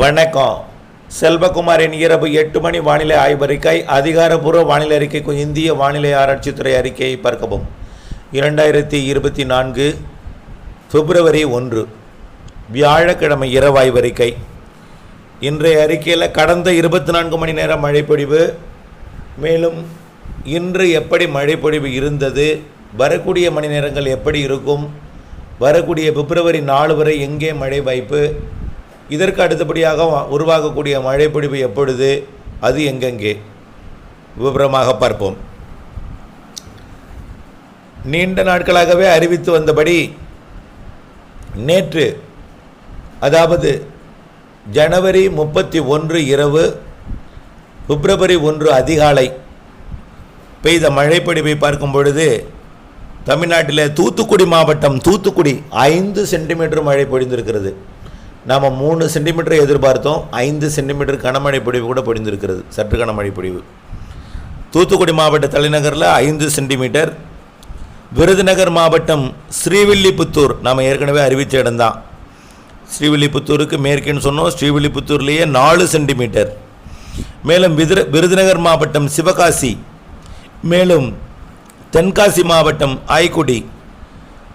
வணக்கம். செல்வகுமாரின் இரவு எட்டு மணி வானிலை ஆய்வறிக்கை அதிகாரப்பூர்வ வானிலை அறிக்கைக்கு இந்திய வானிலை ஆராய்ச்சித்துறை அறிக்கையை பார்க்கவும். இரண்டாயிரத்தி இருபத்தி நான்கு பிப்ரவரி ஒன்று வியாழக்கிழமை இரவு ஆய்வறிக்கை இன்றைய அறிக்கையில் கடந்த இருபத்தி நான்கு மணி நேரம் மழைப்பொழிவு மேலும் இன்று எப்படி மழைப்பொழிவு இருந்தது வரக்கூடிய மணி நேரங்கள் எப்படி இருக்கும் வரக்கூடிய பிப்ரவரி நாலு வரை எங்கே மழை வாய்ப்பு இதற்கு அடுத்தபடியாக வ- உருவாகக்கூடிய மழைப்பொழிவு எப்பொழுது? அது எங்கெங்கே? விபரமாக பார்ப்போம். நீண்ட நாட்களாகவே அறிவித்து வந்தபடி நேற்று அதாவது ஜனவரி முப்பத்தி ஒன்று இரவு பிப்ரவரி ஒன்று அதிகாலை பெய்த மழைப்பொழிவை பார்க்கும் பொழுது தமிழ்நாட்டில் தூத்துக்குடி மாவட்டம் தூத்துக்குடி ஐந்து சென்டிமீட்டர் மழை பொழிந்திருக்கிறது. நாம் மூணு சென்டிமீட்டர் எதிர்பார்த்தோம் ஐந்து சென்டிமீட்டர் கனமழை பொழிவு கூட பொழிந்திருக்கிறது சற்று கனமழை பொழிவு தூத்துக்குடி மாவட்ட தலைநகரில் ஐந்து சென்டிமீட்டர் விருதுநகர் மாவட்டம் ஸ்ரீவில்லிபுத்தூர் நாம் ஏற்கனவே அறிவித்த இடம்தான். ஸ்ரீவில்லிபுத்தூருக்கு மேற்கேன்னு சொன்னோம் ஸ்ரீவில்லிபுத்தூர்லேயே நாலு சென்டிமீட்டர். மேலும் விதிர விருதுநகர் மாவட்டம் சிவகாசி மேலும் தென்காசி மாவட்டம் ஆய்க்குடி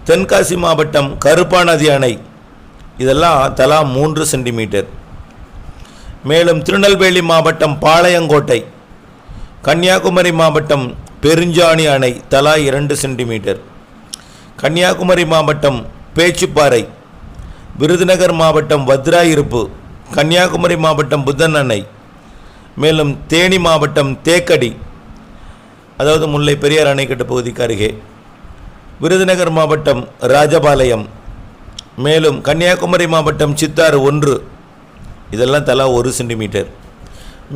தென்காசி மாவட்டம் கருப்பாநதி அணை இதெல்லாம் தலா மூன்று சென்டிமீட்டர். மேலும் திருநெல்வேலி மாவட்டம் பாளையங்கோட்டை கன்னியாகுமரி மாவட்டம் பெருஞ்சாணி அணை தலா இரண்டு சென்டிமீட்டர். கன்னியாகுமரி மாவட்டம் பேச்சுப்பாறை விருதுநகர் மாவட்டம் வத்ராயிருப்பு கன்னியாகுமரி மாவட்டம் புத்தன் அணை மேலும் தேனி மாவட்டம் தேக்கடி அதாவது முல்லை பெரியார் அணைக்கட்டு பகுதிக்கு அருகே. விருதுநகர் மாவட்டம் ராஜபாளையம் மேலும் கன்னியாகுமரி மாவட்டம் சித்தாறு ஒன்று. இதெல்லாம் தலா ஒரு சென்டிமீட்டர்.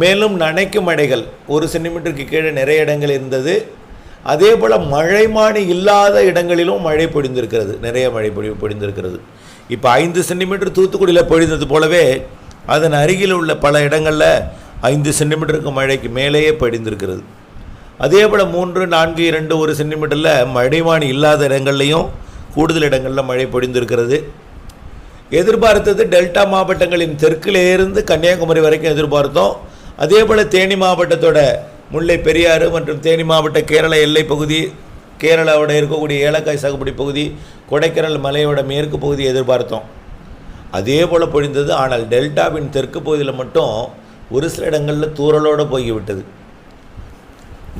மேலும் நனைக்கும் மடைகள் ஒரு சென்டிமீட்டருக்கு கீழே நிறைய இடங்கள் இருந்தது. அதே போல் மழைமானி இல்லாத இடங்களிலும் மழை பொழிந்திருக்கிறது. நிறைய மழை பொடி பொழிந்திருக்கிறது. இப்போ ஐந்து சென்டிமீட்டர் தூத்துக்குடியில் பொழிந்தது போலவே அதன் அருகில் உள்ள பல இடங்களில் ஐந்து சென்டிமீட்டருக்கு மழைக்கு மேலேயே படிந்திருக்கிறது அதே போல் மூன்று நான்கு இரண்டு ஒரு சென்டிமீட்டரில் மழைமானி இல்லாத இடங்கள்லையும் கூடுதல் இடங்களில் மழை பொழிந்திருக்கிறது. எதிர்பார்த்தது டெல்டா மாவட்டங்களின் தெற்கிலேருந்து கன்னியாகுமரி வரைக்கும் எதிர்பார்த்தோம். அதே போல் தேனி மாவட்டத்தோட முல்லை பெரியாறு மற்றும் தேனி மாவட்ட கேரள எல்லை பகுதி கேரளாவோட இருக்கக்கூடிய ஏலக்காய் சாகுபடி பகுதி கொடைக்கானல் மலையோட மேற்கு பகுதி எதிர்பார்த்தோம். அதே போல் பொழிந்தது ஆனால் டெல்டாவின் தெற்கு பகுதியில் மட்டும் ஒரு சில இடங்களில் தூரலோடு போய்விட்டது.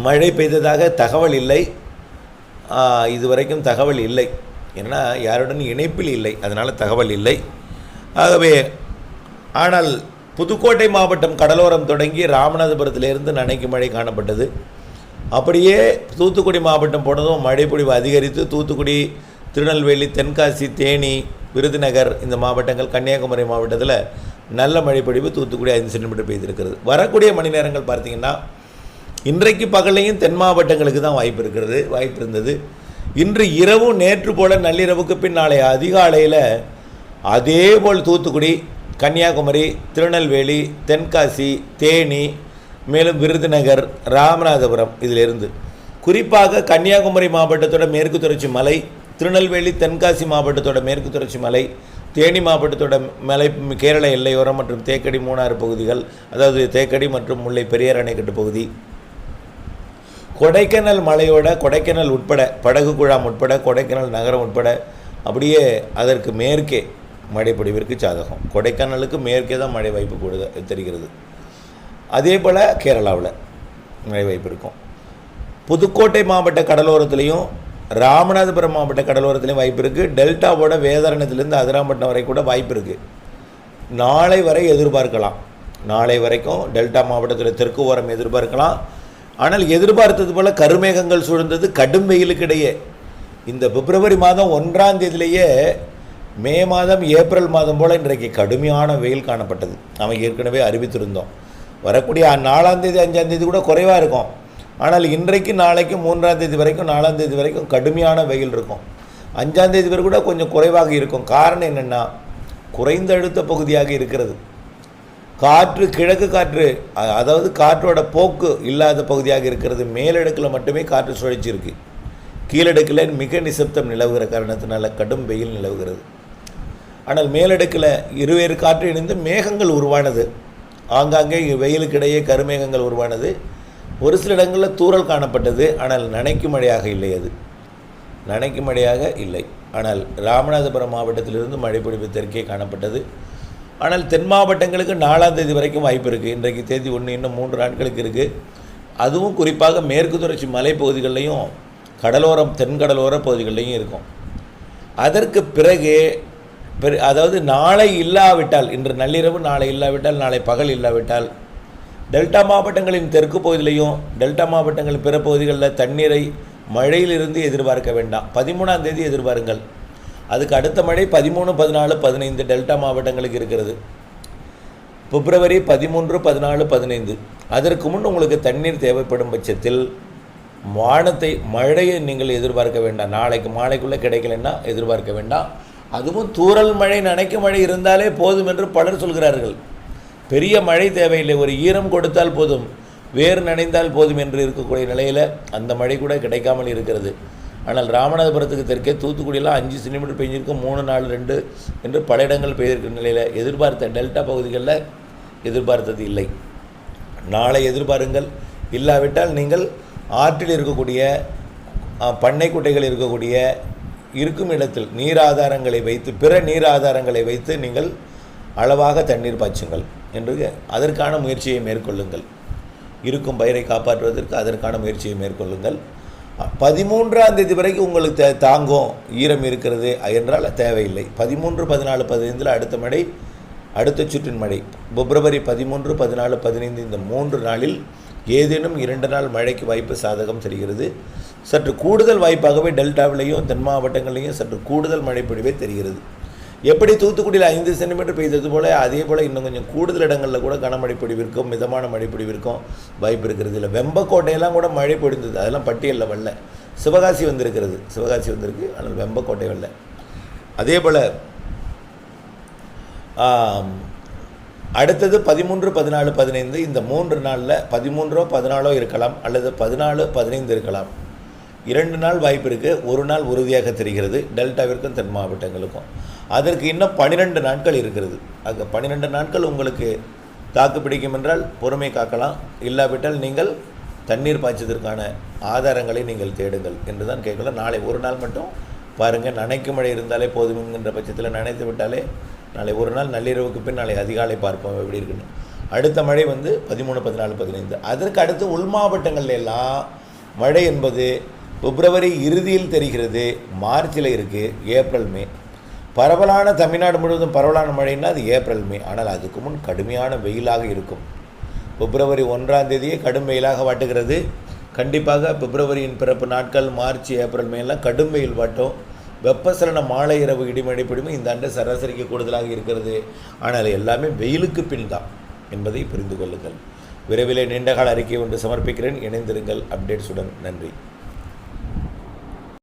மழை பெய்ததாக தகவல் இல்லை. இது இதுவரைக்கும் தகவல் இல்லை. ஏன்னா யாருடன் இணைப்பில் இல்லை அதனால் தகவல் இல்லை. ஆகவே ஆனால் புதுக்கோட்டை மாவட்டம் கடலோரம் தொடங்கி ராமநாதபுரத்திலிருந்து நனைக்கு மழை காணப்பட்டது. அப்படியே தூத்துக்குடி மாவட்டம் போனதும் மழைப்பொழிவு அதிகரித்து தூத்துக்குடி திருநெல்வேலி தென்காசி தேனி விருதுநகர் இந்த மாவட்டங்கள் கன்னியாகுமரி மாவட்டத்தில் நல்ல மழைப்பொழிவு தூத்துக்குடி ஐந்து சென்டிமீட்டர் பெய்திருக்கிறது. வரக்கூடிய மணி நேரங்கள் பார்த்திங்கன்னா இன்றைக்கு பகல்லையும் தென் மாவட்டங்களுக்கு தான் வாய்ப்பு இருக்கிறது வாய்ப்பு இருந்தது. இன்று இரவும் நேற்று போல நள்ளிரவுக்கு பின் நாளை அதிகாலையில் அதே போல் தூத்துக்குடி கன்னியாகுமரி திருநெல்வேலி தென்காசி தேனி மேலும் விருதுநகர் ராமநாதபுரம் இதிலிருந்து. குறிப்பாக கன்னியாகுமரி மாவட்டத்தோட மேற்கு தொடர்ச்சி மலை திருநெல்வேலி தென்காசி மாவட்டத்தோட மேற்கு தொடர்ச்சி மலை தேனி மாவட்டத்தோட மலை கேரள எல்லையோரம் மற்றும் தேக்கடி மூணாறு பகுதிகள் அதாவது தேக்கடி மற்றும் முல்லை பெரியார் அணைக்கட்டு பகுதி கொடைக்கானல் மலையோட கொடைக்கானல் உட்பட படகு குழாம் உட்பட கொடைக்கானல் நகரம் உட்பட அப்படியே அதற்கு மேற்கே மழைப்பொடிவிற்கு சாதகம். கொடைக்கானலுக்கு மேற்கே தான் மழை வாய்ப்பு கூடுத தெரிகிறது. அதே போல் கேரளாவில் மழை வாய்ப்பு இருக்கும். புதுக்கோட்டை மாவட்ட கடலோரத்துலேயும் ராமநாதபுரம் மாவட்ட கடலோரத்துலேயும் வாய்ப்பு இருக்குது டெல்டாவோட வேதாரணத்துலேருந்து அதிராம்பட்டினம் வரை கூட வாய்ப்பு இருக்குது நாளை வரை எதிர்பார்க்கலாம். நாளை வரைக்கும் டெல்டா மாவட்டத்தில் தெற்கு ஓரம் எதிர்பார்க்கலாம். ஆனால் எதிர்பார்த்தது போல கருமேகங்கள் சூழ்ந்தது கடும் வெயிலுக்கிடையே. இந்த பிப்ரவரி மாதம் ஒன்றாம் தேதியிலேயே மே மாதம் ஏப்ரல் மாதம் போல் இன்றைக்கு கடுமையான வெயில் காணப்பட்டது. நாம் ஏற்கனவே அறிவித்திருந்தோம். வரக்கூடிய நாலாம் தேதி அஞ்சாம் தேதி கூட குறைவாக இருக்கும். ஆனால் இன்றைக்கு நாளைக்கு மூன்றாம் தேதி வரைக்கும் நாலாம் தேதி வரைக்கும் கடுமையான வெயில் இருக்கும். அஞ்சாம் தேதி வரை கூட கொஞ்சம் குறைவாக இருக்கும். காரணம் என்னென்னா குறைந்த அழுத்த பகுதியாக இருக்கிறது. காற்று கிழக்கு காற்று அதாவது காற்றோட போக்கு இல்லாத பகுதியாக இருக்கிறது. மேலடுக்கில் மட்டுமே காற்று சுழற்சி இருக்குது கீழடுக்கில் மிக நிசப்தம் நிலவுகிற காரணத்தினால கடும் வெயில் நிலவுகிறது. ஆனால் மேலடுக்கில் இருவேறு காற்று இணைந்து மேகங்கள் உருவானது. ஆங்காங்கே வெயிலுக்கிடையே கருமேகங்கள் உருவானது. ஒரு சில இடங்களில் தூறல் காணப்பட்டது. ஆனால் நனைக்கும் மழையாக இல்லை அது. நனைக்கும் மழையாக இல்லை. ஆனால் ராமநாதபுரம் மாவட்டத்திலிருந்து மழை பொழிவு தெற்கே காணப்பட்டது. ஆனால் தென் மாவட்டங்களுக்கு நாலாம் தேதி வரைக்கும் வாய்ப்பு இருக்குது இன்றைக்கு தேதி ஒன்று இன்னும் மூன்று நாட்களுக்கு இருக்குது அதுவும் குறிப்பாக மேற்கு தொடர்ச்சி மலைப்பகுதிகளிலையும் கடலோரம் தென்கடலோர பகுதிகளிலையும் இருக்கும். அதற்கு பிறகு பெரு அதாவது நாளை இல்லாவிட்டால் இன்று நள்ளிரவு நாளை இல்லாவிட்டால் நாளை பகல் இல்லாவிட்டால் டெல்டா மாவட்டங்களின் தெற்கு பகுதியிலையும் டெல்டா மாவட்டங்களின் பிற பகுதிகளில் தண்ணீரை மழையிலிருந்து எதிர்பார்க்க வேண்டாம். பதிமூணாம் தேதி எதிர்பாருங்கள். அதுக்கு அடுத்த மழை பதிமூணு பதினாலு பதினைந்து டெல்டா மாவட்டங்களுக்கு இருக்கிறது. பிப்ரவரி பதிமூன்று பதினாலு பதினைந்து. அதற்கு முன் உங்களுக்கு தண்ணீர் தேவைப்படும் பட்சத்தில் வானத்தை மழையை நீங்கள் எதிர்பார்க்க வேண்டாம். நாளைக்கு மாலைக்குள்ளே கிடைக்கலன்னா எதிர்பார்க்க வேண்டாம். அதுவும் தூரல் மழை நனைக்கும் மழை இருந்தாலே போதும் என்று பலர் சொல்கிறார்கள். பெரிய மழை தேவையில்லை. ஒரு ஈரம் கொடுத்தால் போதும். வேர் நனைந்தால் போதும் என்று இருக்கக்கூடிய நிலையில் அந்த மழை கூட கிடைக்காமல் இருக்கிறது. ஆனால் ராமநாதபுரத்துக்கு தெற்கே தூத்துக்குடியெல்லாம் அஞ்சு சென்டிமீட்டர் பெஞ்சிருக்கும் மூணு நாலு ரெண்டு என்று பல இடங்கள் பெய்திருக்கிற நிலையில் எதிர்பார்த்த டெல்டா பகுதிகளில் எதிர்பார்த்தது இல்லை. நாளை எதிர்பாருங்கள். இல்லாவிட்டால் நீங்கள் ஆற்றில் இருக்கக்கூடிய பண்ணை குட்டைகள் இருக்கக்கூடிய இருக்கும் இடத்தில் நீர் ஆதாரங்களை வைத்து பிற நீர் ஆதாரங்களை வைத்து நீங்கள் அளவாக தண்ணீர் பாய்ச்சுங்கள் என்று அதற்கான முயற்சியை மேற்கொள்ளுங்கள். இருக்கும் பயிரை காப்பாற்றுவதற்கு அதற்கான முயற்சியை மேற்கொள்ளுங்கள். பதிமூன்றாம் தேதி வரைக்கும் உங்களுக்கு தாங்கும் ஈரம் இருக்கிறது என்றால் தேவையில்லை. பதிமூன்று பதினாலு பதினைந்தில் அடுத்த மழை அடுத்த சுற்றின் மழை பிப்ரவரி பதிமூன்று பதினாலு பதினைந்து இந்த மூன்று நாளில் ஏதேனும் இரண்டு நாள் மழைக்கு வாய்ப்பு சாதகம் தெரிகிறது. சற்று கூடுதல் வாய்ப்பாகவே டெல்டாவிலையும் தென் மாவட்டங்களிலையும் சற்று கூடுதல் மழை பொழிவே தெரிகிறது. எப்படி தூத்துக்குடியில் ஐந்து சென்டிமீட்டர் பெய்தது போல் அதே போல் இன்னும் கொஞ்சம் கூடுதல் இடங்களில் கூட கனமழை பொழிவிற்கும் மிதமான மழை பொழிவிற்கும் வாய்ப்பு இருக்கிறது இல்லை. வெம்பக்கோட்டையெல்லாம் கூட மழை பொழிந்தது. அதெல்லாம் பட்டியலில் வரல. சிவகாசி வந்திருக்கிறது. சிவகாசி வந்திருக்கு. ஆனால் வெம்பக்கோட்டை வரல. அதே போல் அடுத்தது பதிமூன்று பதினாலு பதினைந்து இந்த மூன்று நாளில் பதிமூன்றோ பதினாலோ இருக்கலாம். அல்லது பதினாலு பதினைந்து இருக்கலாம். இரண்டு நாள் வாய்ப்பு இருக்குது ஒரு நாள் உறுதியாக தெரிகிறது. டெல்டாவிற்கும் தென் மாவட்டங்களுக்கும். அதற்கு இன்னும் பன்னிரெண்டு நாட்கள் இருக்கிறது. அங்கே பன்னிரெண்டு நாட்கள் உங்களுக்கு தாக்கு பிடிக்கும் என்றால் பொறுமை காக்கலாம். இல்லாவிட்டால் நீங்கள் தண்ணீர் பாய்ச்சதற்கான ஆதாரங்களை நீங்கள் தேடுங்கள் என்று தான் கேட்கலாம். நாளை ஒரு நாள் மட்டும் பாருங்கள் நனைக்கும் மழை இருந்தாலே போதும் என்கின்ற பட்சத்தில் நனைத்து விட்டாலே நாளை ஒரு நாள் நள்ளிரவுக்கு பின் நாளை அதிகாலை பார்ப்போம் எப்படி இருக்குன்னு. அடுத்த மழை வந்து பதிமூணு பதினாலு பதினைந்து. அதற்கு அடுத்து உள் மாவட்டங்கள்ல எல்லாம் மழை என்பது பிப்ரவரி இறுதியில் தெரிகிறது. மார்ச்சில் இருக்குது ஏப்ரல் மே. பரவலான தமிழ்நாடு முழுவதும் பரவலான மழைன்னா அது ஏப்ரல் மே. ஆனால் அதுக்கு முன் கடுமையான வெயிலாக இருக்கும். பிப்ரவரி ஒன்றாம் தேதியே கடும் வெயிலாக வாட்டுகிறது. கண்டிப்பாக பிப்ரவரியின் பிறப்பு நாட்கள் மார்ச் ஏப்ரல் மே எல்லாம் கடும் வெயில் வாட்டும். வெப்பசலன மாலை இரவு இடிமழை பிடிமும் இந்த ஆண்டு சராசரிக்கு கூடுதலாக இருக்கிறது. ஆனால் எல்லாமே வெயிலுக்கு பின் தான் என்பதை புரிந்து கொள்ளுங்கள். விரைவிலே நீண்டகால அறிக்கை ஒன்று சமர்ப்பிக்கிறேன். இணைந்திருங்கள். அப்டேட்ஸுடன் நன்றி.